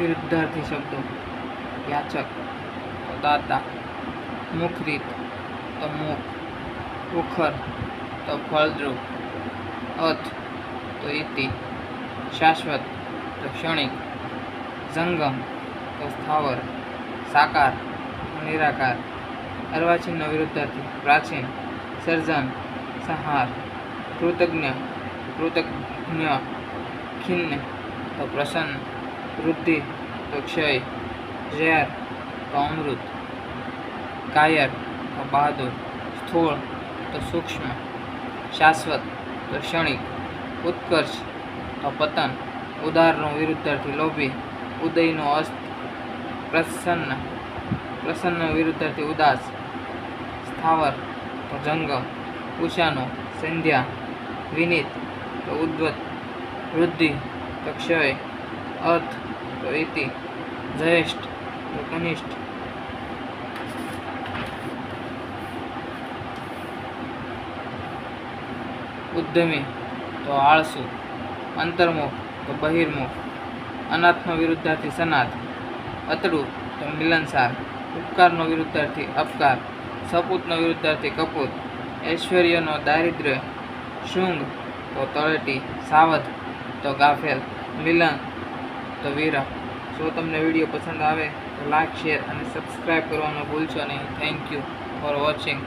વિરુદ્ધાર્થી શબ્દો. યાચક તો દાતા, મુખરીત તો મુખ ઉખર, તો ફળદ્રુપ, અથ, તો ઇતિ, શાશ્વત, તો ક્ષણિક, જંગમ, તો સ્થાવર, સાકાર નિરાકાર. અર્વાચીનનો વિરુદ્ધાર્થી, પ્રાચીન, સર્જન, સંહાર, કૃતજ્ઞ કૃતજ્ઞ, ખિન્ન, તો પ્રસન્ન વૃદ્ધિ તો ક્ષય ઝેર તો અમૃત, કાયર તો બહાદુર, સ્થૂળ તો સૂક્ષ્મ, શાશ્વત તો ક્ષણિક, ઉત્કર્ષ તો પતન, ઉદારનો વિરુદ્ધાર્થી લોભી, ઉદયનો અસ્ત, પ્રસન્ન પ્રસન્ન વિરુદ્ધાર્થી ઉદાસ, સ્થાવર તો જંગમ ઉષાનો, સંધ્યા, વિનીત તો ઉદ્વત, વૃદ્ધિ તો ક્ષય, અર્થ તો જયેષ્ઠ કનિષ્ઠ. ઉદ્યમી તો આળસુ, અંતર્મુખ તો બહિર્મુખ અનાત્મ વિરુદ્ધાર્થી સનાથ, અતડું તો મિલનસાર, ઉપકારનો વિરુદ્ધાર્થી અપકાર, સપૂતનો વિરુદ્ધાર્થી કપૂત, ઐશ્વર્યનો દારિદ્ર્ય, શૃંગ તો તળેટી, સાવધ તો ગાફેલ, મિલન તો વીરા. જો તમને વીડિયો પસંદ આવે તો લાઇક શેર અને સબસ્ક્રાઈબ કરવાનું ભૂલશો નહીં. Thank you for watching